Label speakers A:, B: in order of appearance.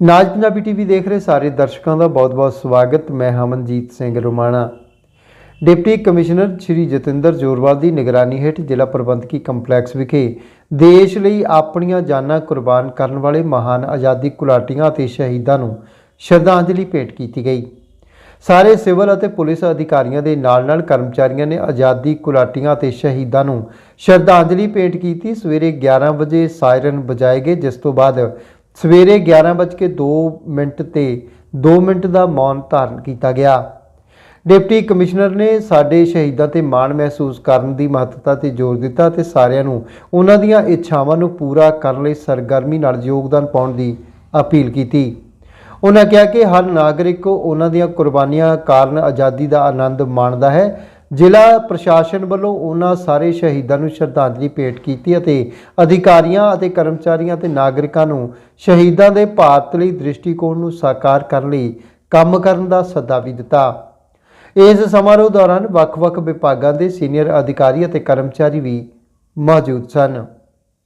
A: ਨਾਜ Punjabi TV ਦੇਖ ਰਹੇ ਸਾਰੇ ਦਰਸ਼ਕਾਂ ਦਾ ਬਹੁਤ-ਬਹੁਤ ਸਵਾਗਤ। ਮੈਂ ਹਮਨਜੀਤ ਸਿੰਘ ਰੋਮਾਣਾ। ਡਿਪਟੀ ਕਮਿਸ਼ਨਰ ਸ਼੍ਰੀ ਜਤਿੰਦਰ ਜੋਰਵਾਲ ਦੀ ਨਿਗਰਾਨੀ ਹੇਠ ਜ਼ਿਲ੍ਹਾ ਪ੍ਰਬੰਧਕੀ ਕੰਪਲੈਕਸ ਵਿਖੇ ਦੇਸ਼ ਲਈ ਆਪਣੀਆਂ ਜਾਨਾਂ ਕੁਰਬਾਨ ਕਰਨ ਵਾਲੇ ਮਹਾਨ ਆਜ਼ਾਦੀ ਕੁਲਾਟੀਆਂ ਅਤੇ ਸ਼ਹੀਦਾਂ ਨੂੰ ਸ਼ਰਧਾਂਜਲੀ ਭੇਟ ਕੀਤੀ ਗਈ। ਸਾਰੇ ਸਿਵਲ ਅਤੇ ਪੁਲਿਸ ਅਧਿਕਾਰੀਆਂ ਦੇ ਨਾਲ-ਨਾਲ ਕਰਮਚਾਰੀਆਂ ਨੇ ਆਜ਼ਾਦੀ ਕੁਲਾਟੀਆਂ ਅਤੇ ਸ਼ਹੀਦਾਂ ਨੂੰ ਸ਼ਰਧਾਂਜਲੀ ਭੇਟ ਕੀਤੀ। ਸਵੇਰੇ 11 ਵਜੇ ਸਾਇਰਨ ਵਜਾਏ ਗਏ, ਜਿਸ ਤੋਂ ਬਾਅਦ ਸਵੇਰੇ 11:02 ਮਿੰਟ ਤੇ 2 ਮਿੰਟ ਦਾ ਮੌਨ ਧਾਰਨ ਕੀਤਾ ਗਿਆ। ਡਿਪਟੀ ਕਮਿਸ਼ਨਰ ਨੇ ਸਾਡੇ ਸ਼ਹੀਦਾਂ ਤੇ ਮਾਣ ਮਹਿਸੂਸ ਕਰਨ ਦੀ ਮਹੱਤਤਾ ਤੇ ਜ਼ੋਰ ਦਿੱਤਾ ਤੇ ਸਾਰਿਆਂ ਨੂੰ ਉਹਨਾਂ ਦੀਆਂ ਇੱਛਾਵਾਂ ਨੂੰ ਪੂਰਾ ਕਰਨ ਲਈ ਸਰਗਰਮੀ ਨਾਲ ਯੋਗਦਾਨ ਪਾਉਣ ਦੀ ਅਪੀਲ ਕੀਤੀ। ਉਹਨਾਂ ਕਿਹਾ ਕਿ ਹਰ ਨਾਗਰਿਕ ਉਹਨਾਂ ਦੀਆਂ ਕੁਰਬਾਨੀਆਂ ਕਾਰਨ ਆਜ਼ਾਦੀ ਦਾ ਆਨੰਦ ਮਾਣਦਾ ਹੈ। ਜ਼ਿਲ੍ਹਾ ਪ੍ਰਸ਼ਾਸਨ ਵੱਲੋਂ ਉਹਨਾਂ ਸਾਰੇ ਸ਼ਹੀਦਾਂ ਨੂੰ ਸ਼ਰਧਾਂਜਲੀ ਭੇਟ ਕੀਤੀ ਅਤੇ ਅਧਿਕਾਰੀਆਂ ਅਤੇ ਕਰਮਚਾਰੀਆਂ ਤੇ ਨਾਗਰਿਕਾਂ ਨੂੰ ਸ਼ਹੀਦਾਂ ਦੇ ਭਾਰਤ ਲਈ ਦ੍ਰਿਸ਼ਟੀਕੋਣ ਨੂੰ ਸਾਕਾਰ ਕਰਨ ਲਈ ਕੰਮ ਕਰਨ ਦਾ ਸੱਦਾ ਵੀ ਦਿੱਤਾ। ਇਸ ਸਮਾਰੋਹ ਦੌਰਾਨ ਵੱਖ-ਵੱਖ ਵਿਭਾਗਾਂ ਦੇ ਸੀਨੀਅਰ ਅਧਿਕਾਰੀ ਅਤੇ ਕਰਮਚਾਰੀ ਵੀ ਮੌਜੂਦ ਸਨ।